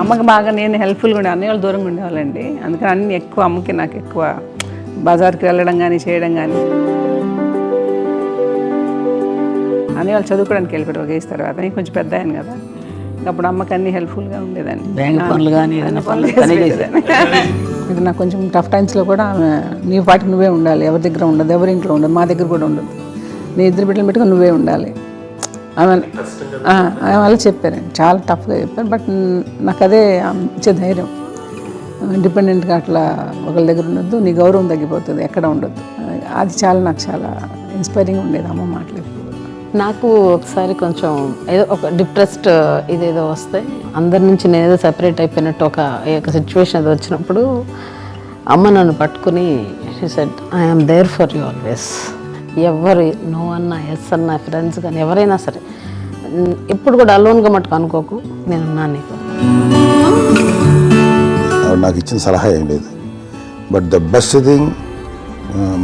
అమ్మకి బాగా నేను హెల్ప్ఫుల్గా ఉండే అన్నయ్య వాళ్ళు దూరంగా ఉండేవాళ్ళండి. అందుకని అన్ని ఎక్కువ అమ్మకి నాకు ఎక్కువ బజార్కి వెళ్ళడం కానీ చేయడం కానీ అన్నయ్య వాళ్ళు చదువుకోవడానికి వెళ్ళిపోయారు ఒక ఏజ్ తర్వాత. నేను కొంచెం పెద్ద అయ్యాను కదా. అప్పుడు అమ్మకి అన్ని హెల్ప్ఫుల్గా ఉండేదాన్ని బ్యాంక్ పనులు కానీ ఏదైనా పనులు ఇది నాకు కొంచెం టఫ్ టైమ్స్లో కూడా నీ పాటికి నువ్వే ఉండాలి. ఎవరి దగ్గర ఉండదు ఎవరి ఇంట్లో ఉండదు మా దగ్గర కూడా ఉండదు. నీ ఇద్దరు బిడ్డలు పెట్టుకుని నువ్వే ఉండాలి. ఆమె వాళ్ళు చెప్పారండి చాలా టఫ్గా చెప్పారు. బట్ నాకు అదే ఇచ్చే ధైర్యం ఇండిపెండెంట్గా అట్లా ఒకరి దగ్గర ఉండొద్దు నీ గౌరవం తగ్గిపోతుంది ఎక్కడ ఉండొద్దు. అది చాలా నాకు చాలా ఇన్స్పైరింగ్ ఉండేది అమ్మ మాటలు. ఎప్పుడు. నాకు ఒకసారి కొంచెం ఏదో ఒక డిప్రెస్డ్ ఇదేదో వస్తే అందరి నుంచి నేను ఏదో సెపరేట్ అయిపోయినట్టు ఒక ఒక సిచ్యువేషన్ ఏదో వచ్చినప్పుడు అమ్మ నన్ను పట్టుకుని she said I'm there for you always ఎవరు నో అన్న ఎస్ అన్న ఫ్రెండ్స్ కానీ ఎవరైనా సరే ఎప్పుడు కూడా అలోన్గా మటుకు అనుకోకు నేనున్నాను నీకు. నాకు ఇచ్చిన సలహా ఏం లేదు. బట్ ద బెస్ట్ థింగ్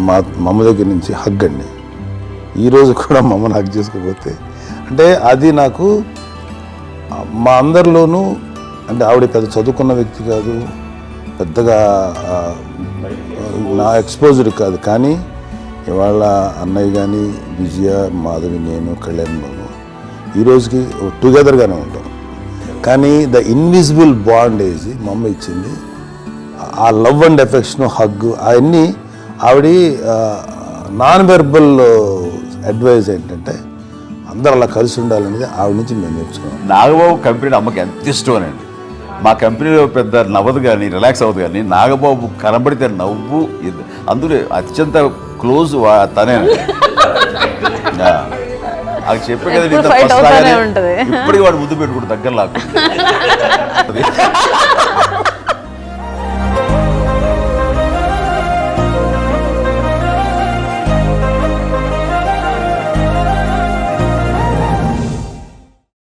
మా మమ్మ దగ్గర నుంచి హగ్ అండి. ఈరోజు కూడా మా అమ్మని హగ్ చేసుకోకపోతే. అంటే అది నాకు మా అందరిలోనూ అంటే ఆవిడ పెద్ద చదువుకున్న వ్యక్తి కాదు పెద్దగా నా ఎక్స్పోజర్ కాదు. కానీ ఇవాళ అన్నయ్య కానీ విజయ మాధవి నేను కళ్యాణ్ బాబు ఈరోజుకి టుగెదర్గానే ఉంటాం. కానీ ద ఇన్విజిబుల్ బాండ్ ఏజ్ మా అమ్మ ఇచ్చింది. ఆ లవ్ అండ్ ఎఫెక్షన్ హగ్ అవన్నీ ఆవిడ నాన్ వెర్బల్ అడ్వైజ్ ఏంటంటే అందరు అలా కలిసి ఉండాలనేది ఆవిడ నుంచి మేము నేర్చుకున్నాం. నాగబాబు కంపెనీ అమ్మకి ఎంత ఇష్టం అండి మా కంపెనీలో పెద్ద నవ్వదు కానీ రిలాక్స్ అవ్వదు కానీ నాగబాబు కనబడితే నవ్వు అందులో అత్యంత క్లోజ్ తనే. అది చెప్పే కదా. ఇప్పటికి వాడు ముద్దు పెట్టుకుంటు దగ్గర లాక్కు